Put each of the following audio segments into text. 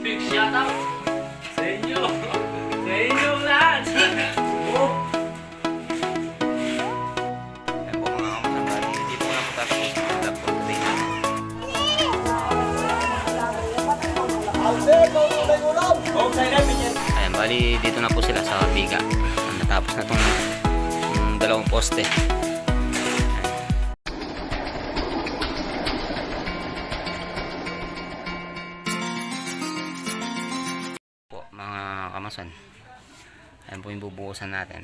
Big shout out sa inyo. Sa inyo lahat. Oh. Ayan bali dito na po sila sa Biga. Natapos na tong yung dalawang poste. Kamason ayan po yung bubuhusan natin.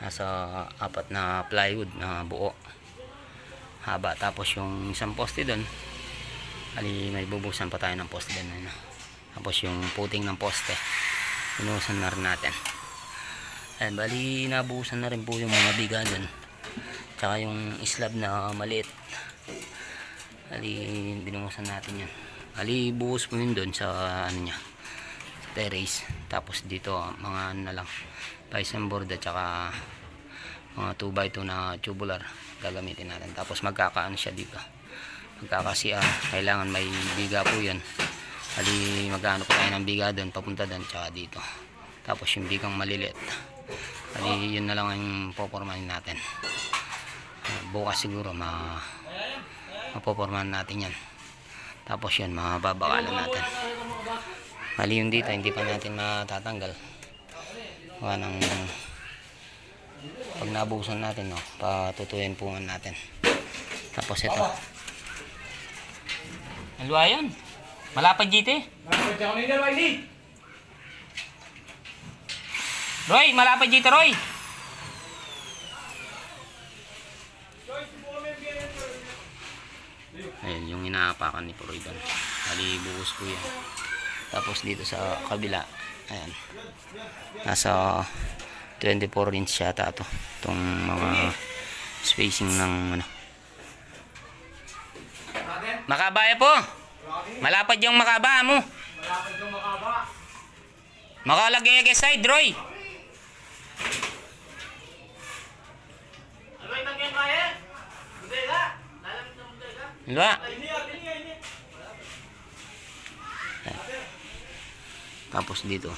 Nasa apat na plywood na buo. Haba. Tapos yung isang poste doon ali may bubuhusan pa tayo ng poste doon ano. tapos yung puting ng poste binuhusan na rin natin. Ayan bali nabuhusan na rin po yung mga biga doon tsaka yung slab na maliit. Ali binuhusan natin yan ali buhos po yun doon sa ano niya terrace. Tapos dito mga ano na lang bison board at saka mga 2x2 na tubular gagamitin natin. Tapos magkakaano siya dito. Magkakasi kailangan may biga po yun. Hali magkano po tayo ng biga doon papunta doon tsaka dito. Tapos yung bigang maliliit. Hali yun na lang yung popormahin natin. Ah, bukas siguro ma mapopormahan natin yan. Tapos yun mababakalan natin Mali yung dito, hindi pa natin matatanggal. Gawa ng pag nabusan natin, no, patutuyin po natin. Tapos ito. Ano yun? Malapad dito eh. Roy, malapad dito Roy. Ayun, yung inaapakan ni Poroy doon. Mali buhos po yan. Tapos dito sa kabila, ayan. Nasa 24 inch yata ito. Itong mga spacing ng ano. Makabaya po. Malapad yung makaba mo. Makalagay kay side, Roy. Ano yung Tapos dito.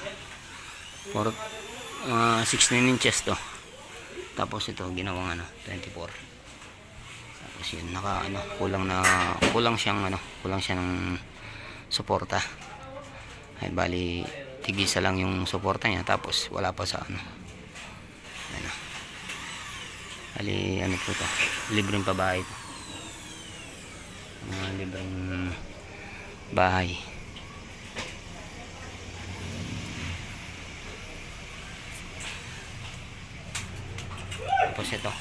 For uh, 16 inches to. Tapos ito ginawang ano, 24. Tapos yun naka ano, kulang na kulang siyang ano, kulang siya ng suporta. Ay bali tigisa lang yung suporta niya tapos wala pa sa ano. Ano. Bali ano po to? Libreng pabahay to. Mga libreng bahay. Tapos ito.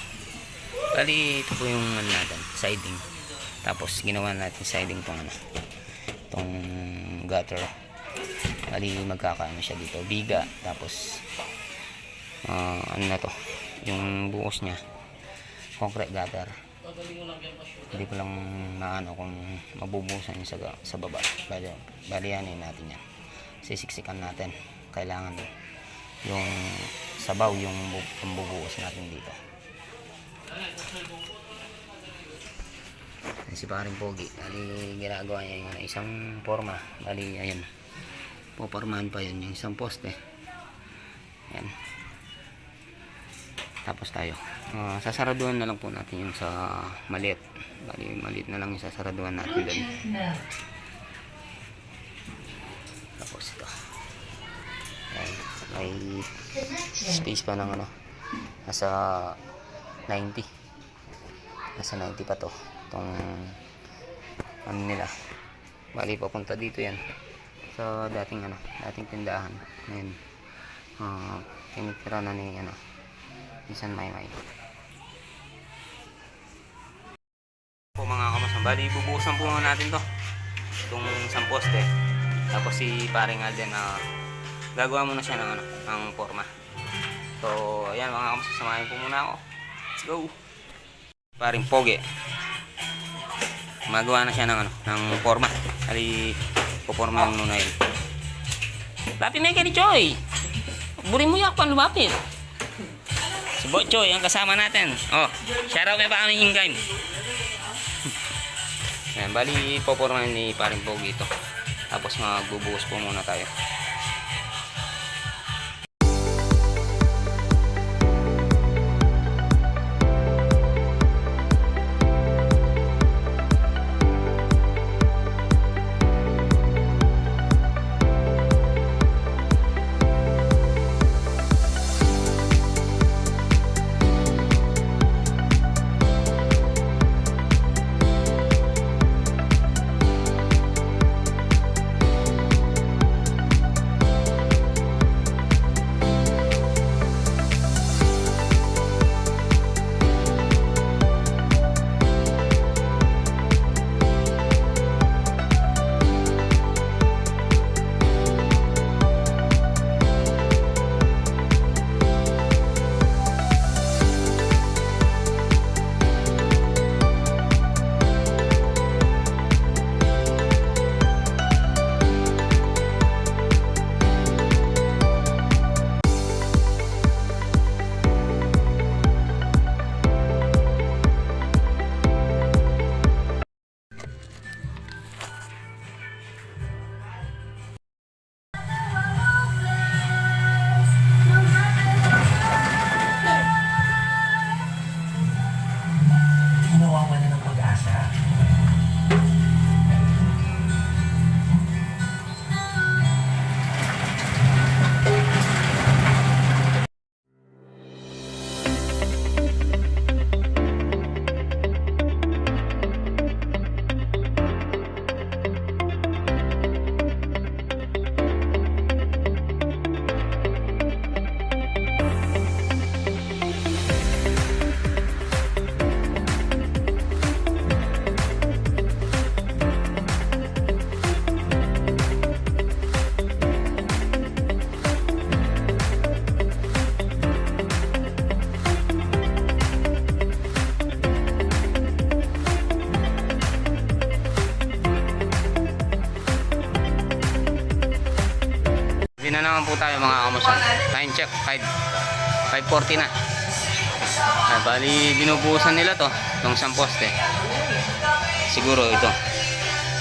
Bali, ito po yung ano natin, siding. Tapos ginawa natin siding tong ano. Tong gutter. Bali, magkakaano siya dito. Biga. Tapos, ah, ano na to. Yung buhos niya. Concrete gutter. Hindi ko lang maano kung mabubuhusan niya sa, sa baba. Bali, bali yun natin yan. Sisiksikan natin. Kailangan yung sabaw yung bu- pambubuhos natin dito. Si paring Pogi. Bali, ginagawa niya yung isang forma. Bali, ayun. Popormahan pa yun. Yung isang poste. Yan. Tapos tayo. Ah, sasaraduhan na lang po natin yung sa maliit. Bali, maliit na lang yung sasaraduhan natin doon. Tapos ito. Yan. May space pa ng ano. Nasa 90. Nasa 90 pa to. Itong ano nila. Bali, papunta dito yan. Sa dating ano, dating tindahan. Ngayon, uh, tinitira na ni ano, Minsan may may. Po mga kamasang, bali bubuhusan po natin to. Itong isang poste. Tapos si paring Alden na gagawa muna siya ng ano, ng forma. So, ayan mga kamasang, samahin po muna ako. Let's go! Paring Poge. Magawa na siya ng ano, ng forma. Bali, puporma yung muna yun. Lapit na kay Choy! Burin mo yakpan lumapit. Si Bochoy, ang kasama natin. Oh, shoutout may paano yung game. Ayan, bali, popormahan ni paring Pogi ito. Tapos magbubuhos po muna tayo. Po tayo mga kamusan. Time check, 5. 5.40 na. Ay, bali, binubuhusan nila to. Itong isang poste. Siguro ito.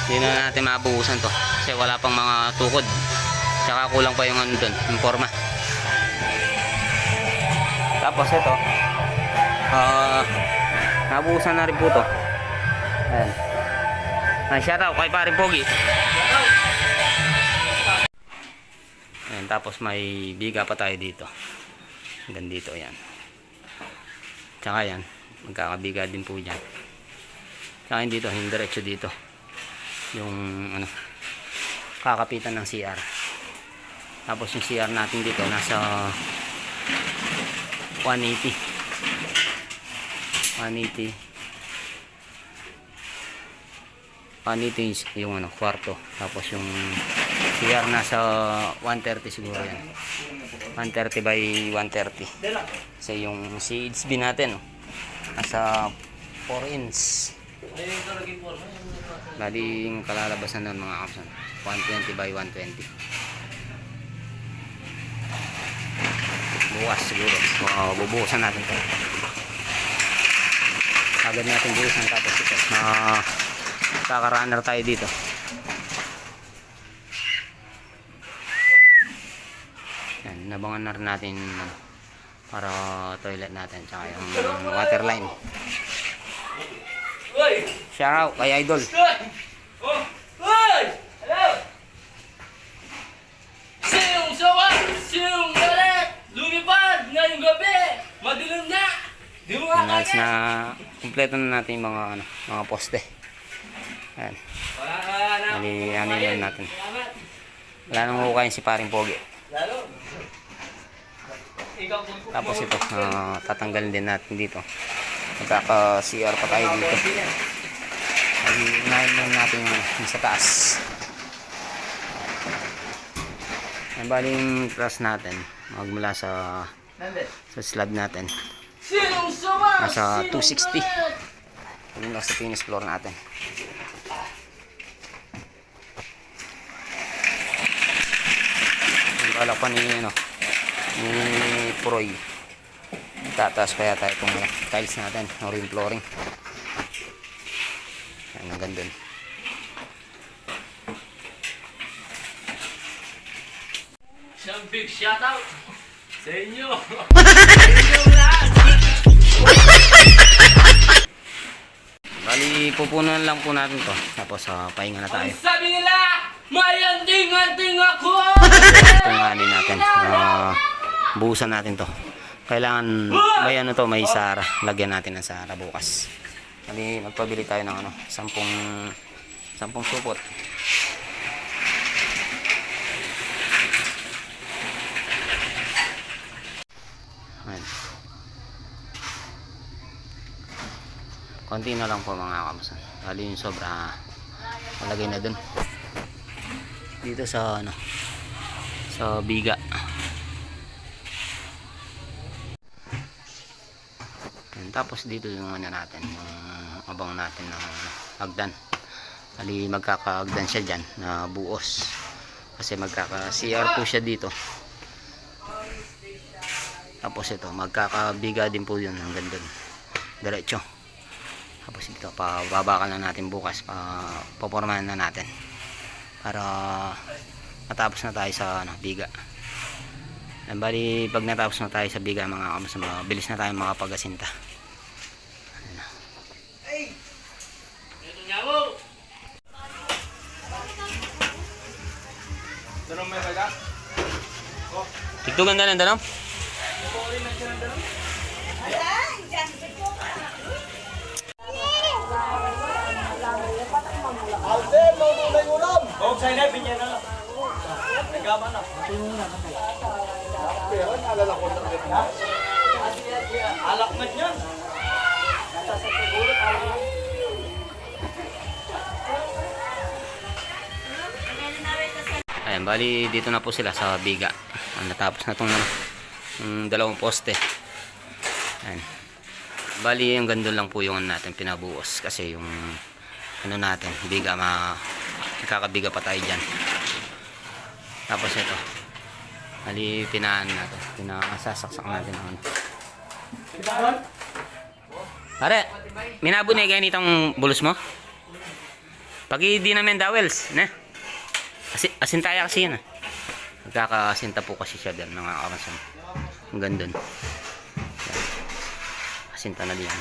Hindi na natin mabuhusan to. Kasi wala pang mga tukod. Tsaka kulang pa yung ano dun, yung forma. Tapos ito. Ah, nabuhusan na rin po to. Ayan. Ay, shout out kay paring Pogi. Ayan, tapos may biga pa tayo dito. Hanggang dito, ayan. Tsaka yan, magkakabiga din po dyan. Tsaka yun dito, yung diretso dito. Yung, ano, kakapitan ng CR. Tapos yung CR natin dito, nasa 180. 180. 180 yung, yung ano, kwarto. Tapos yung CR nasa 130 siguro yan. 130 by 130. Kasi yung CHB natin, oh, nasa 4 inch. Bali yung kalalabasan nun mga kapsan. 120 by 120. Bukas siguro. Uh, bubuhusan natin ito. Agad natin buhusan tapos ito. Uh, kaka-runner tayo dito. Yan, nabangan na rin natin para toilet natin tsaka yung water line. Shout out kay Idol. Madilim na! Kumpleto na natin yung mga ano, mga poste. Ayan. Mali, ano yun natin. Wala nang hukayin si paring Pogi. Tapos ito, ah, tatanggalin din natin dito. Magkaka-CR pa tayo dito. Ay, unahin muna natin yung, sa taas. Ang bali yung taas natin, magmula sa sa slab natin. Nasa Sinong 260. galit? Magmula sa finish floor natin. Ang bala pa ni, ano, ni Proy. Tataas pa yata itong ano, tiles natin, o rim flooring. Yan, hanggang dun. Isang big shoutout sa inyo. sa inyo lahat. Bali, pupunan lang po natin to. Tapos, ah, pahinga na tayo. Ang sabi nila, may anting-anting ako! Tunganin natin. Ah, buhusan natin to. Kailangan, may ano to, may sara. Lagyan natin ng sara bukas. Bali, magpabili tayo ng ano, sampung, sampung supot. Ayan. Konti na lang po mga kamusan. Bali yung sobra, malagay na dun. Dito sa ano, sa biga. Yan, tapos dito yung ano natin, yung abang natin ng hagdan. Ali magkakaagdan siya dyan na buos. Kasi magkaka-CR po siya dito. Tapos ito, magkakabiga din po yun hanggang dun. Diretso. Tapos dito, pababa na natin bukas. Pa, papormahan na natin. Para matapos na tayo sa ano, biga. Yan, bali, pag natapos na tayo sa biga, mga kamas, mabilis na tayo makapagasinta. Ito nga mo. Ito ganda ng dalam? Alakmat yan. Ayan, bali dito na po sila sa biga. Natapos na itong yung dalawang poste. Ayan. Bali, yung gandun lang po yung ano natin pinabuos. Kasi yung ano natin, biga, ma kakabiga pa tayo dyan. Tapos ito. Bali, pinaan natin. Pinasasaksak natin ang ano. Pare, minabo na ganitong bulos mo? Pag di namin dowels, ne? Asi, asintaya kasi yan ah. Nagkakasinta po kasi siya dyan, mga kamasan. Hanggang dun. Asinta na diyan.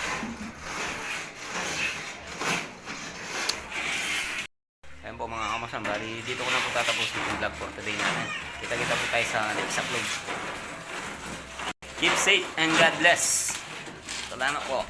Po mga kamasan, bali dito ko na po tatapusin yung vlog for today natin. Kita-kita po tayo sa next upload. Keep safe and God bless. Salamat po.